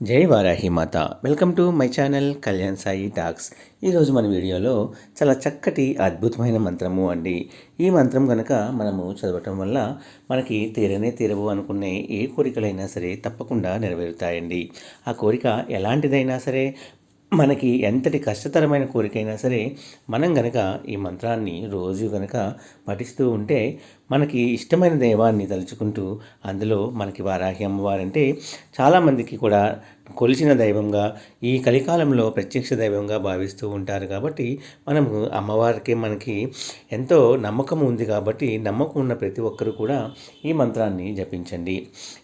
జై వారాహి మాత. Welcome to my channel Kalyan Sai talks. ఈరోజు మన వీడియోలో చాలా చక్కటి అద్భుతమైన మంత్రము అండి. ఈ మంత్రం కనుక మనము చదవటం వల్ల మనకి తీరనే తీరవు అనుకునే ఏ కోరికలైనా సరే తప్పకుండా నెరవేరుతాయండి. ఆ కోరిక ఎలాంటిదైనా సరే మనకి ఎంతటి కష్టతరమైన కోరికైనా సరే మనం గనక ఈ మంత్రాన్ని రోజు గనక పఠిస్తూ ఉంటే మనకి ఇష్టమైన దైవాన్ని తలుచుకుంటూ అందులో మనకి వారాహి అమ్మవారంటే చాలామందికి కూడా కొలిచిన దైవంగా ఈ కలికాలంలో ప్రత్యక్ష దైవంగా భావిస్తూ ఉంటారు కాబట్టి మనము అమ్మవారికి మనకి ఎంతో నమ్మకం ఉంది కాబట్టి నమ్మకం ఉన్న ప్రతి ఒక్కరూ కూడా ఈ మంత్రాన్ని జపించండి.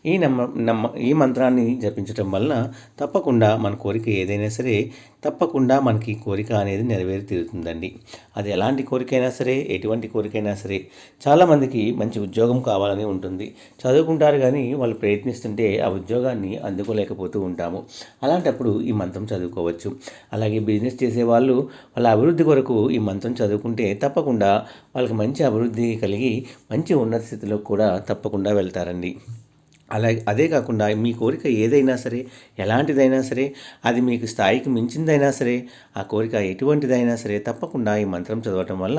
ఈ నమ్మ నమ్మ ఈ మంత్రాన్ని జపించడం వలన తప్పకుండా మన కోరిక ఏదైనా సరే తప్పకుండా మనకి కోరిక అనేది నెరవేరి తీరుతుందండి. అది ఎలాంటి కోరికైనా సరే ఎటువంటి కోరికైనా సరే చాలామందికి మంచి ఉద్యోగం కావాలని ఉంటుంది. చదువుకుంటారు కానీ వాళ్ళు ప్రయత్నిస్తుంటే ఆ ఉద్యోగాన్ని అందుకోలేకపోతూ ఉంటాము. అలాంటప్పుడు ఈ మంత్రం చదువుకోవచ్చు. అలాగే బిజినెస్ చేసేవాళ్ళు వాళ్ళ అభివృద్ధి కొరకు ఈ మంత్రం చదువుకుంటే తప్పకుండా వాళ్ళకి మంచి అభివృద్ధి కలిగి మంచి ఉన్నత స్థితిలో కూడా తప్పకుండా వెళ్తారండి. అలా అదే కాకుండా మీ కోరిక ఏదైనా సరే ఎలాంటిదైనా సరే అది మీకు స్థాయికి మించిందైనా సరే ఆ కోరిక ఎటువంటిదైనా సరే తప్పకుండా ఈ మంత్రం చదవటం వల్ల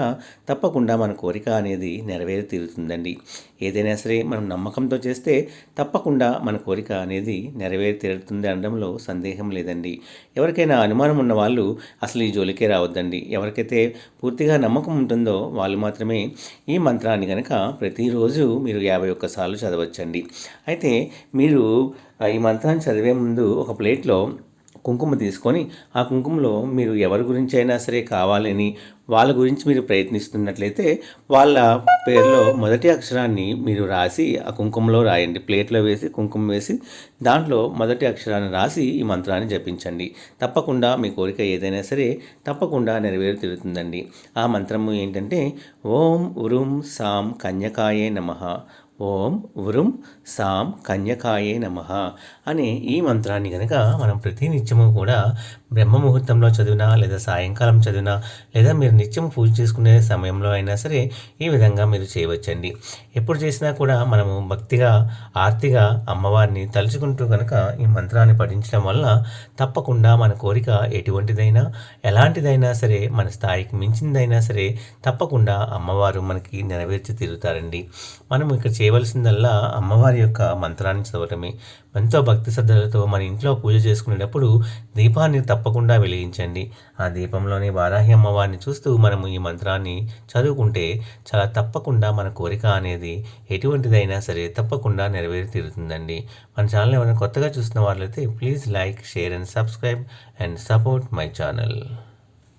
తప్పకుండా మన కోరిక అనేది నెరవేరి తీరుతుందండి ఏదైనా సరే మనం నమ్మకంతో చేస్తే తప్పకుండా మన కోరిక అనేది నెరవేరి తీరుతుంది అనడంలో సందేహం లేదండి. ఎవరికైనా అనుమానం ఉన్న వాళ్ళు అసలు ఈ జోలికే రావద్దండి. ఎవరికైతే పూర్తిగా నమ్మకం ఉంటుందో వాళ్ళు మాత్రమే ఈ మంత్రాన్ని కనుక ప్రతిరోజు మీరు యాభై ఒక్కసార్లు చదవచ్చండి. అయితే మీరు ఈ మంత్రాన్ని చదివే ముందు ఒక ప్లేట్లో కుంకుమ తీసుకొని ఆ కుంకుమలో మీరు ఎవరి గురించి అయినా సరే కావాలని వాళ్ళ గురించి మీరు ప్రయత్నిస్తున్నట్లయితే వాళ్ళ పేరులో మొదటి అక్షరాన్ని మీరు రాసి ఆ కుంకుమలో రాయండి. ప్లేట్లో వేసి కుంకుమ వేసి దాంట్లో మొదటి అక్షరాన్ని రాసి ఈ మంత్రాన్ని జపించండి. తప్పకుండా మీ కోరిక ఏదైనా సరే తప్పకుండా నెరవేరు తిరుగుతుందండి ఆ మంత్రము ఏంటంటే ఓం ఉరుం సాం కన్యకాయే నమ. ఓం ఉరుం సాం కన్యకాయే నమ అనే ఈ మంత్రాన్ని కనుక మనం ప్రతినిత్యము కూడా బ్రహ్మ ముహూర్తంలో చదివినా లేదా సాయంకాలం చదివినా లేదా మీరు నిత్యం పూజ చేసుకునే సమయంలో అయినా సరే ఈ విధంగా మీరు చేయవచ్చండి. ఎప్పుడు చేసినా కూడా మనము భక్తిగా ఆర్తిగా అమ్మవారిని తలుచుకుంటూ కనుక ఈ మంత్రాన్ని పఠించడం వల్ల తప్పకుండా మన కోరిక ఎటువంటిదైనా ఎలాంటిదైనా సరే మన స్థాయికి మించిందైనా సరే తప్పకుండా అమ్మవారు మనకి నెరవేర్చి తీరుతారండి. మనం ఇక్కడ చేయవలసిందల్లా అమ్మవారి యొక్క మంత్రాన్ని చదవటమే. ఎంతో భక్తి శ్రద్ధలతో మన ఇంట్లో పూజ చేసుకునేటప్పుడు దీపాన్ని తప్పకుండా వెలిగించండి. ఆ దీపంలోని వారాహి అమ్మవారిని చూస్తూ మనము ఈ మంత్రాన్ని చదువుకుంటే చాలా తప్పకుండా మన కోరిక అనేది ఎటువంటిదైనా సరే తప్పకుండా నెరవేరి తీరుతుందండి మన ఛానల్ ఏమైనా కొత్తగా చూస్తున్న వాళ్ళైతే please like share and subscribe and support my channel.